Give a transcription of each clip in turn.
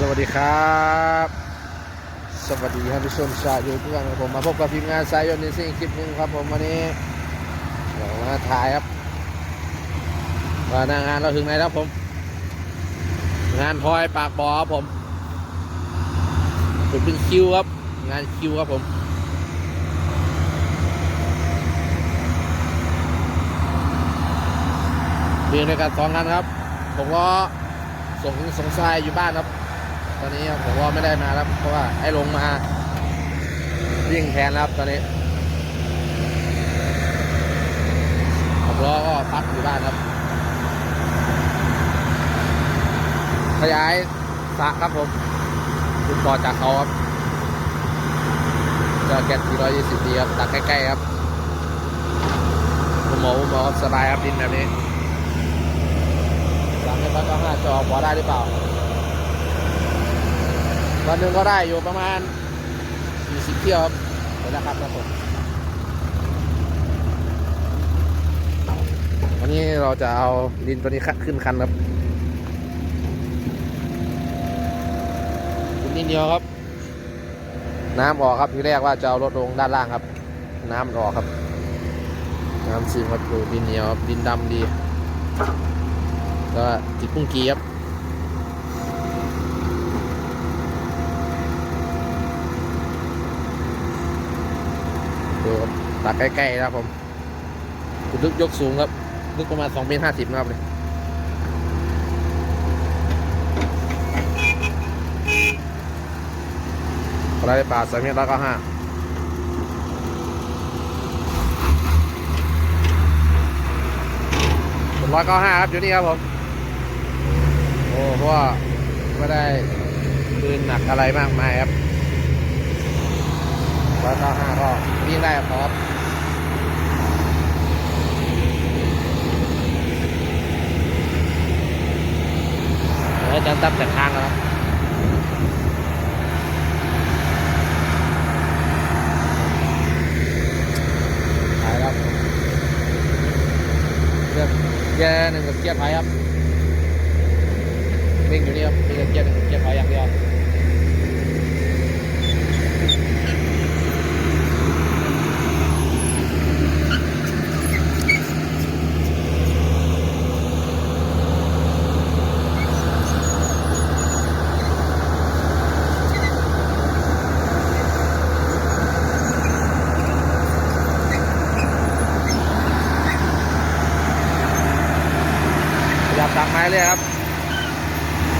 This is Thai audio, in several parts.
สวัสดีครับ สวัสดีท่านผู้ชมชาวยูทูบครับผมมาพบกับทีมงานสายยนต์ในสิ่งคลิปหนึ่งครับผมวันนี้เรามาถ่ายครับว่าหน้างานเราถึงไหนแล้วผม งานพลอยปากบ่อครับผมจุดเป็นคิวครับ งานคิวครับผมเรียนในการสองงานครับ ผมก็ส่งสงสัยอยู่บ้านครับ อนนี้ผมก็ไม่ได้มาครับ เพราะว่าไอ้ลงมาวิ่งแทนครับตอนนี้ผมล้อก็พักอยู่บ้านครับ ขยายสะครับผมติดต่อจากเขาครับเจะแกต420ดีครับตักใกล้ๆครับผมหมอผมหมอสบายครับดินแบบนี้สามเมตรก็ห้าจะออกบ่อได้หรือเปล่า วันหนึ่งก็ได้อยู่ประมาณ 40 เที่ยวครับเดี๋ยวนะครับครับผมวันนี้เราจะเอาดินตัวนี้ขึ้นคันครับขุดนิดเดียวครับ น้ำออกครับทีแรกว่าจะเอารถลงด้านล่างครับ น้ำออกครับ น้ำซึมครับดูดินเหนียวดินดำดี ก็ติดพุ่งกีครับ ดูครับ ตักใกล้ๆนะครับผมคุณลึกยกสูงครับลึกประมาณ2เมตรห้าสิบนะครับเลยอะไรปลาสามเมตรแล้วก็ห้าร้อยเก้าห้าครับอยู่นี่ครับผม โอ้เพราะว่าไม่ได้ปืนหนักอะไรมากมายครับร้อยเก้าห้าก็วิ่งได้ครับ แล้วจะตับจากทางแล้วหายแล้วเกียร์เกียร์หนึ่งกับเกียร์ไฟครับวิ่งอยู่นี่ครับมีแต่เกียร์หนึ่งกับเกียร์ไฟอย่างเดียว ขยับตักไม้ เลยครับ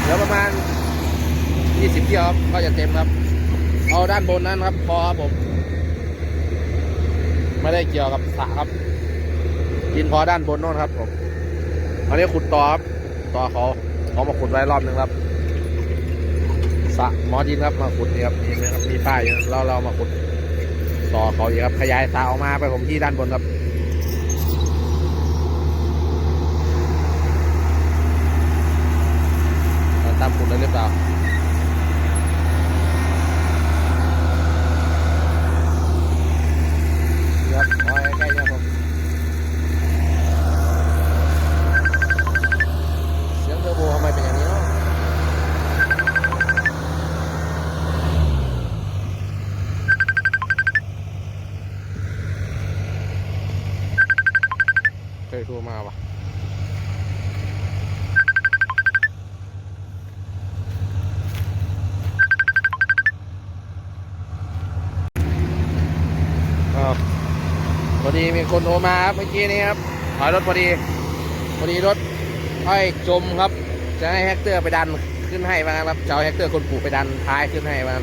เหลือประมาณ 20เที่ยวครับก็จะเต็มครับ เอาด้านบนนั้นครับ พอครับผม ไม่ได้เกี่ยวกับสระครับดินพอด้านบนโน่นครับผมอันนี้ขุดต่อครับต่อเขาเขามาขุดไว้รอบหนึ่งครับสระหมอดินครับมาขุดนี่ครับมีไหมครับมีป้ายอยู่เราเรามาขุดต่อเขาอีกครับขยายสระออกมาไปผมที่ด้านบนครับ ตามขุดได้หรือ เปล่าครับเอาใกล้ๆครับผมเสียงเทอร์โบทำไมเป็นอย่างนี้เนาะเคยโทรมาปะ ดีมีคนโทรมาครับเมื่อกี้นี้ครับถอยรถพอดีพอดีรถอ้อยจมครับ จะให้แฮกเตอร์ไปดันขึ้นให้มาครับเจะเอาแฮกเตอร์คนปลูกไปดันท้ายขึ้นให้มา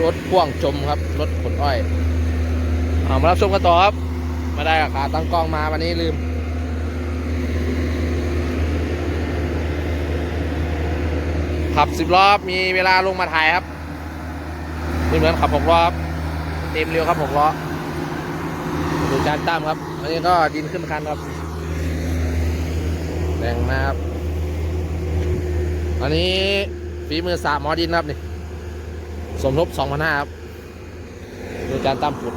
รถพ่วงจมครับรถขนอ้อยเอามารับชมกันต่อครับมาได้กับขาตั้งกล้องมาวันนี้ลืมขับสิบรอบมีเวลาลงมาถ่ายครับไม่เหมือนขับหกรอบเต็มเร็วครับหกล้อานตั้มครับอันนี้ก็ดินขึ้นคันครับแรงนะครับอันนี้ฝีมือสามหมอดินครับนี่ สมทบสองพันห้าครับดูจานตั้มขุด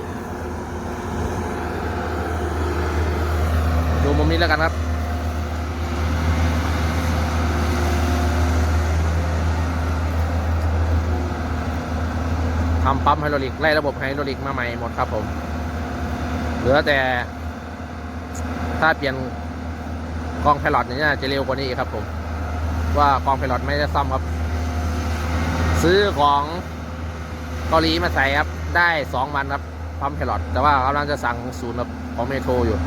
ดูมุมนี้แล้วกันครับทำปั๊มไฮดรอลิกไล่ระบบไฮดรอลิกมาใหม่หมดครับผม ลือแต่ถ้าเปลี่ยนกองไพลอตเนี่ยจะเร็วกว่านี้อีกครับผม ว่ากองไพลอตไม่ได้ซ่อมครับ ซื้อของเกาหลีมาใส่ครับ ได้สองวันครับปั๊มไพลอตแต่ว่ากำลังจะสั่งศูนย์ครับของเมโทรอยู่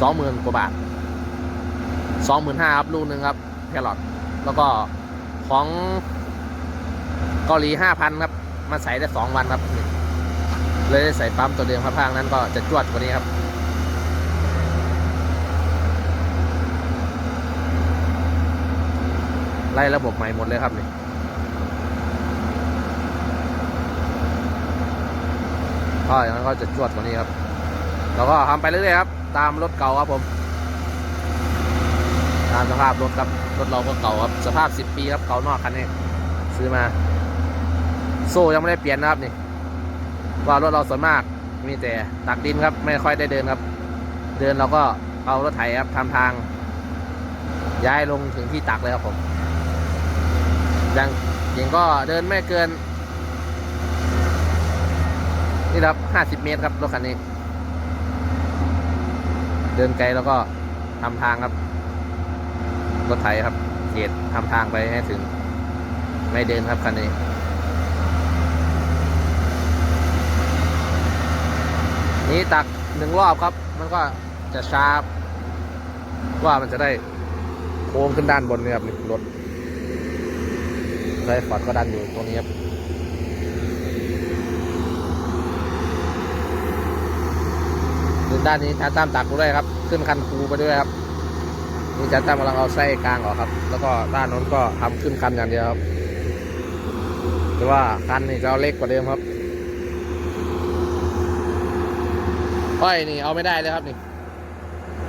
สองหมื่นกว่าบาทสองหมื่นห้าครับลูกหนึ่งครับไพลอตแล้วก็ของเกาหลีห้าพันครับ มาใส่ได้สองวันครับ เลยได้ใส่ปั๊มตัวเดิมครับภาคนั้นก็จะจวดกว่านี้ครับไล่ระบบใหม่หมดเลยครับนี่ก็อย่างนั้นก็จะจวดกว่านี้ครับ แล้วก็ทำไปเรื่อยๆครับ ตามรถเก่าครับผม ตามสภาพรถครับ รถเราก็เก่าครับ สภาพ 10 ปีครับ เก่านอกคันนี้ ซื้อมา โซ่ยังไม่ได้เปลี่ยนนะครับนี่ ว่ารถเราส่วนมากมีแต่ตักดินครับ ไม่ค่อยได้เดินครับ เดินเราก็เอารถไถครับทำทาง ย้ายลงถึงที่ตักเลยครับผมยังยังก็เดินไม่เกิน นี่ครับห้าสิบเมตรครับรถคันนี้ เดินไกลแล้วก็ทำทางครับ รถไถครับเขตทำทางไปให้ถึง ไม่เดินครับคันนี้ นี้ตักหนึ่งรอบครับ มันก็จะชาร์ปว่ามันจะได้โค้งขึ้นด้านบนนี่ครับรถไฟฟอร์ดก็ดันอยู่ตรงนี้ครับด้านนี้ชาร์จตามตักไปด้วยครับ ขึ้นคันคูไปด้วยครับนี่ชาร์จตามกำลังเอาไส้กลางออกครับ แล้วก็ด้านโน้นก็ทำขึ้นคันอย่างเดียวครับแต่ว่าคันนี่จะเอาเล็กกว่าเดิมครับ อ้อยนี่เอาไม่ได้เลยครับนี่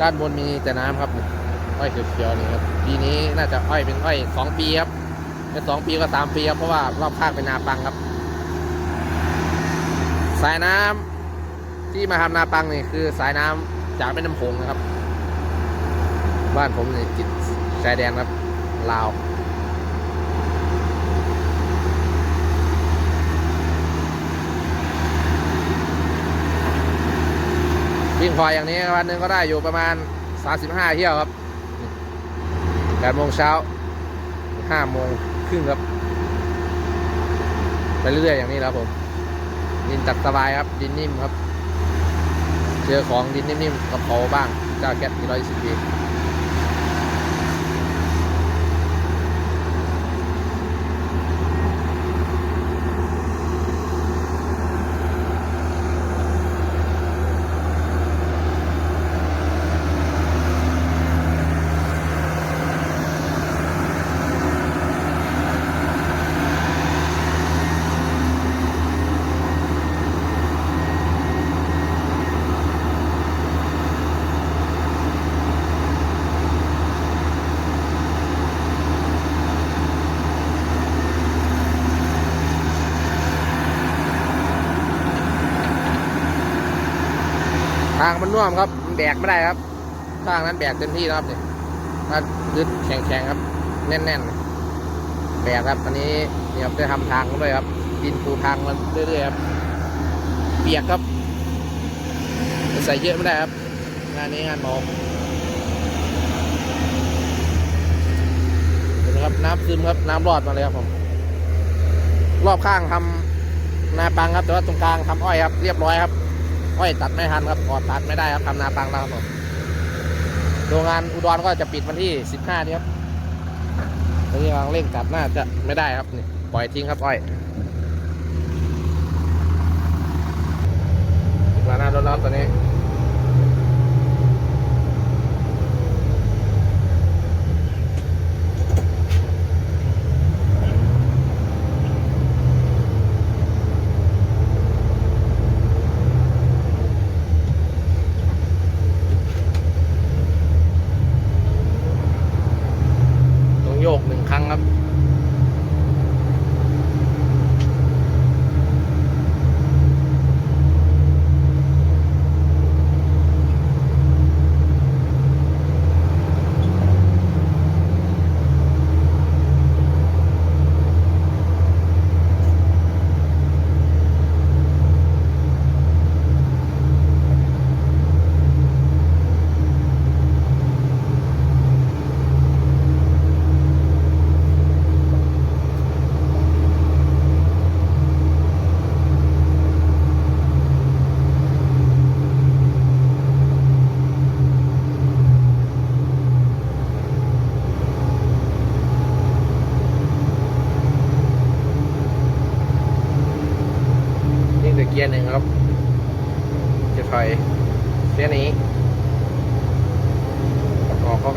ด้านบนมีแต่น้ำครับนี่อ้อยเขียวๆนี่ครับปีนี้น่าจะอ้อยเป็นอ้อยสองปีครับเป็นสองปีก็สามปีครับเพราะว่ารอบข้างเป็นนาปังครับ สายน้ำที่มาทำนาปังนี่คือสายน้ำจากแม่น้ำโขงนะครับ บ้านผมนี่ติดชายแดนครับลาว วิ่งพออย่างนี้วันหนึงก็ได้อยู่ประมาณ 35 เที่ยวครับ8โมงเช้า5โมงครึ่งครับ ไปเรื่อยๆอย่างนี้แล้วผม ดินจัดสบายครับ ดินนิ่มครับ เจอของดินนิ่มๆกับเขาบ้าง เจ้าแก๊สที่ร้อยสิบปีางมันน่วมครับมันแบกไม่ได้ครับทางนั้นแบกเต็มที่แล้วครับเนี่ยถ้ายึดแข็งๆครับ แน่นๆแบกครับ อันนี้เนี่ยครับได้ทำทางด้วยครับ ดินปูทางมันเรื่อยๆครับ เปียกครับใส่เยอะไม่ได้ครับ งานนี้งานหมอเห็นไหมครับน้ำซึมครับน้ำรอดมาเลยครับผม รอบข้างทำนาปังครับ แต่ว่าตรงกลางทำอ้อยครับ เรียบร้อยครับ อ้อยตัดไม่ทันครับออดตัดไม่ได้ครับทำนาปังแล้วครับผมโรงงานอุดรก็จะปิดวันที่ 15 นี้ครับตอนนี้กำลังเร่งตัดน่าจะไม่ได้ครับนี่ปล่อยทิ้งครับอ้อยมาหน้ารถแล้วตอนนี้ ต้องโยกหนึ่งครั้งครับ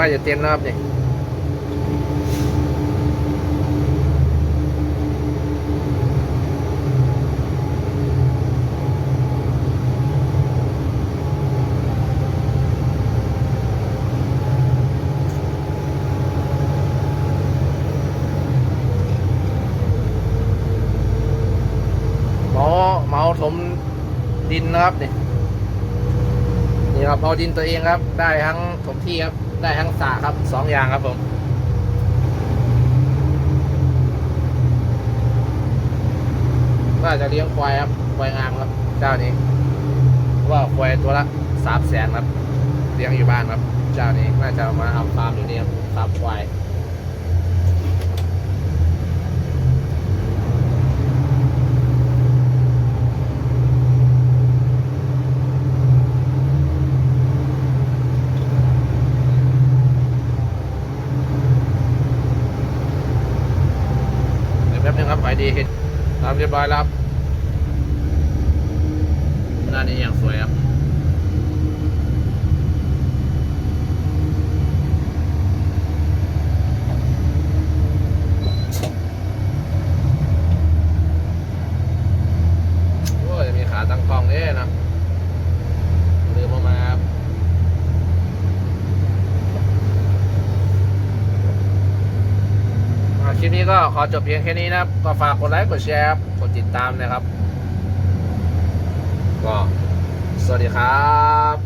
น่าจะเต็มนะครับนี่เมาเมาถมดินนะครับนี่นี่ครับเอาดินตัวเองครับ ได้ทั้งถมที่ครับ ได้ทั้งสระครับสองอย่างครับผมน่าจะเลี้ยงควายครับควายงามครับ เจ้านี้ว่าควายตัวละสามแสนครับ เลี้ยงอยู่บ้านครับ เจ้านี้น่าจะมาทำฟาร์มอยู่นี่ครับฟาร์มควาย เดี๋ยดีทำเรียบร้อยแล้วหน้านี้อย่างสวยครับ โอ้ยมีขาตั้งกล้องเนี่ยนะลืมเอามาครับ อ่าคลิปนี้ ก็ขอจบเพียงแค่นี้นะครับ ก็ฝากกดไลค์กดแชร์กดติดตามนะครับ ก็สวัสดีครับ